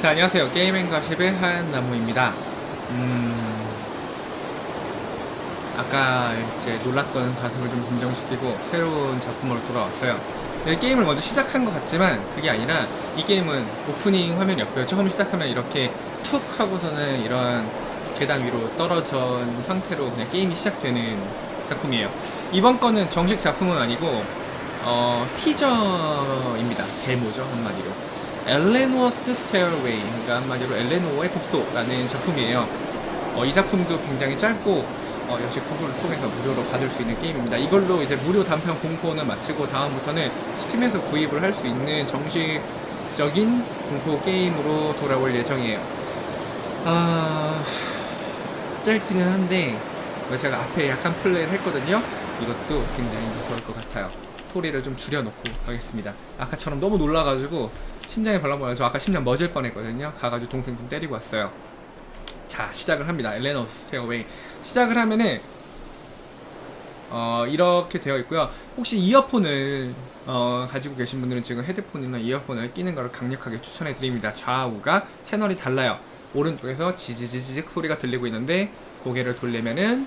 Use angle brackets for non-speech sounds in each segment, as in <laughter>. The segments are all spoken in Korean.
자, 안녕하세요. 게임앤가십의 하얀나무입니다. 음, 아까 이제 놀랐던 가슴을 좀 진정시키고 새로운 작품으로 돌아왔어요. 네, 게임을 먼저 시작한 것 같지만 그게 아니라 이 게임은 오프닝 화면이었고요. 처음 시작하면 이렇게 툭 하고서는 이런 계단 위로 떨어진 상태로 그냥 게임이 시작되는 작품이에요. 이번 거는 정식 작품은 아니고 어, 티저입니다. 데모죠 한마디로. 엘레노어스 스테어웨이 그러니까 한마디로 엘레노어의 복도라는 작품이에요. 어, 이 작품도 굉장히 짧고 어, 역시 구글을 통해서 무료로 받을 수 있는 게임입니다. 이걸로 이제 무료 단편 공포는 마치고 다음부터는 스팀에서 구입을 할 수 있는 정식적인 공포 게임으로 돌아올 예정이에요. 아 짧기는 한데 제가 앞에 약간 플레이를 했거든요. 이것도 굉장히 무서울 것 같아요. 소리를 좀 줄여놓고 가겠습니다. 아까처럼 너무 놀라가지고 심장이 벌렁벌렁 저 아까 심장 멎을 뻔했거든요. 가가지고 동생 좀 때리고 왔어요. 자 시작을 합니다. 엘레너 스테어웨이 시작을 하면은 어 이렇게 되어 있고요. 혹시 이어폰을 어, 가지고 계신 분들은 지금 헤드폰이나 이어폰을 끼는 것을 강력하게 추천해 드립니다. 좌우가 채널이 달라요. 오른쪽에서 지지지직 소리가 들리고 있는데 고개를 돌리면은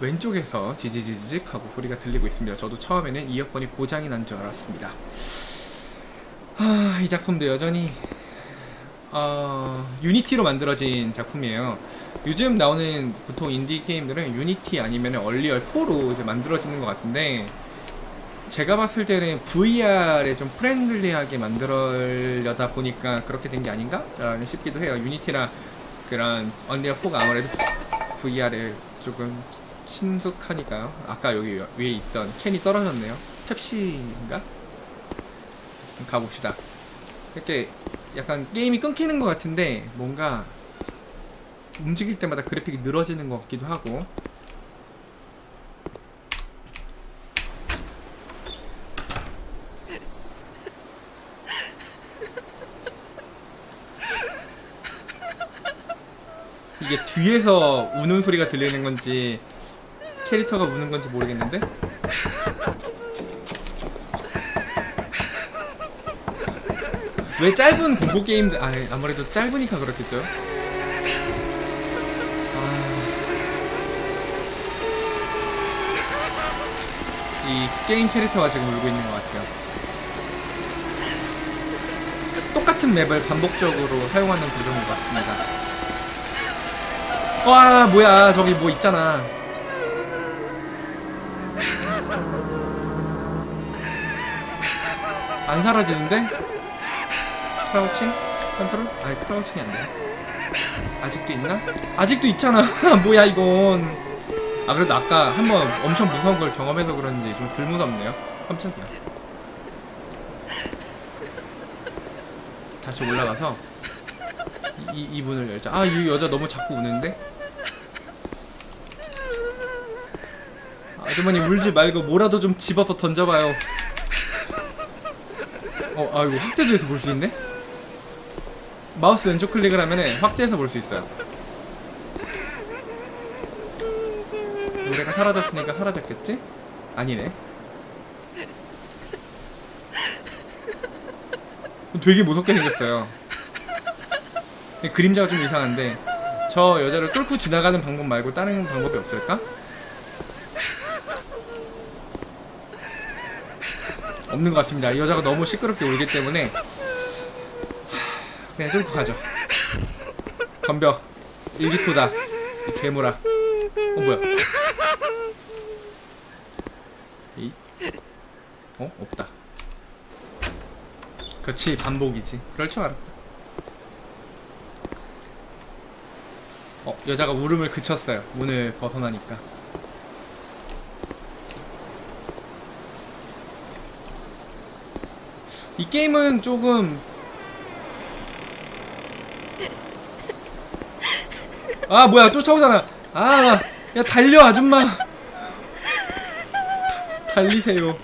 왼쪽에서 지지지직 하고 소리가 들리고 있습니다. 저도 처음에는 이어폰이 고장이 난 줄 알았습니다. 아, 이 작품도 여전히 어, 유니티로 만들어진 작품이에요. 요즘 나오는 보통 인디 게임들은 유니티 아니면 얼리얼 4로 이제 만들어지는 것 같은데 제가 봤을 때는 VR에 좀 프렌들리하게 만들려다 보니까 그렇게 된 게 아닌가? 라는 싶기도 해요. 유니티랑 그런 언리얼 4가 아무래도 VR에 조금 친숙하니까요. 아까 여기 위에 있던 캔이 떨어졌네요. 펩시인가? 가봅시다. 이렇게 약간 게임이 끊기는 것 같은데 뭔가 움직일 때마다 그래픽이 늘어지는 것 같기도 하고 이게 뒤에서 우는 소리가 들리는 건지 캐릭터가 우는 건지 모르겠는데 왜 짧은 공포 게임들 아 아무래도 짧으니까 그렇겠죠. 아, 이 게임 캐릭터가 지금 울고 있는 것 같아요. 똑같은 맵을 반복적으로 사용하는 구조인 것 같습니다. 와 뭐야 저기 뭐 있잖아. 안 사라지는데? 크라우칭? 컨트롤? 아니 크라우칭이 안 돼. 아직도 있나? 아직도 있잖아. <laughs> 뭐야 이건. 아 그래도 아까 한번 엄청 무서운 걸 경험해서 그런지 좀 덜 무섭네요. 깜짝이야. 다시 올라가서 이, 이, 이 문을 열자. 아, 이 여자 너무 자꾸 우는데? 아주머니 울지 말고 뭐라도 좀 집어서 던져봐요. 어, 아, 이거 확대도에서 볼 수 있네? 마우스 왼쪽 클릭을 하면 확대해서 볼 수 있어요. 노래가 사라졌으니까 사라졌겠지? 아니네. 되게 무섭게 생겼어요. 그림자가 좀 이상한데 저 여자를 뚫고 지나가는 방법 말고 다른 방법이 없을까? 없는 것 같습니다. 이 여자가 너무 시끄럽게 울기 때문에 그냥 뚫고 가죠. 덤벼. 일기토다. 이 괴물아. 어 뭐야? 이? 어 없다. 그렇지 반복이지. 그럴 줄 알았다. 어 여자가 울음을 그쳤어요. 문을 벗어나니까. 이 게임은 조금 아 뭐야 쫓아오잖아. 아야 달려 아줌마. 달리세요.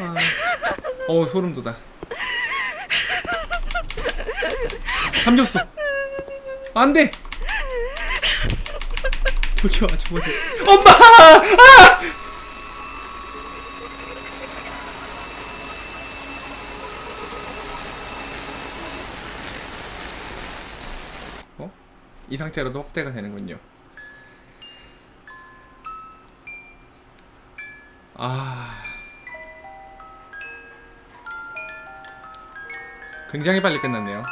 아, 어 소름 돋아. 잠겼어. 안돼. 저기요 아주머니. 엄마! 아! 이 상태로도 확대가 되는군요. 아. 굉장히 빨리 끝났네요.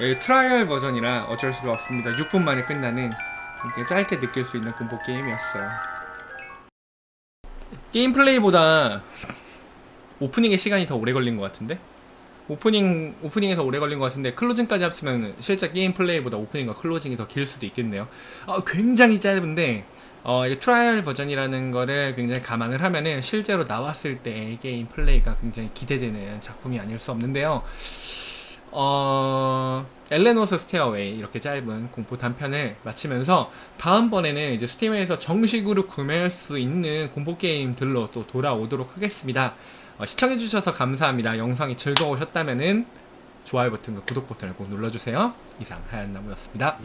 예, 트라이얼 버전이라 어쩔 수가 없습니다. 6분 만에 끝나는 짧게 느낄 수 있는 공포 게임이었어요. 게임 플레이보다 <laughs> 오프닝의 시간이 더 오래 걸린 것 같은데? 오프닝 오프닝에서 오래 걸린 것 같은데 클로징까지 합치면 실제 게임 플레이보다 오프닝과 클로징이 더 길 수도 있겠네요. 아, 굉장히 짧은데 어, 이게 트라이얼 버전이라는 거를 굉장히 감안을 하면은 실제로 나왔을 때 게임 플레이가 굉장히 기대되는 작품이 아닐 수 없는데요. 어, 엘레노스 스테어웨이 이렇게 짧은 공포 단편을 마치면서 다음번에는 이제 스팀에서 정식으로 구매할 수 있는 공포 게임들로 또 돌아오도록 하겠습니다. 어, 시청해주셔서 감사합니다. 영상이 즐거우셨다면은 좋아요 버튼과 구독 버튼을 꼭 눌러주세요. 이상 하얀나무였습니다.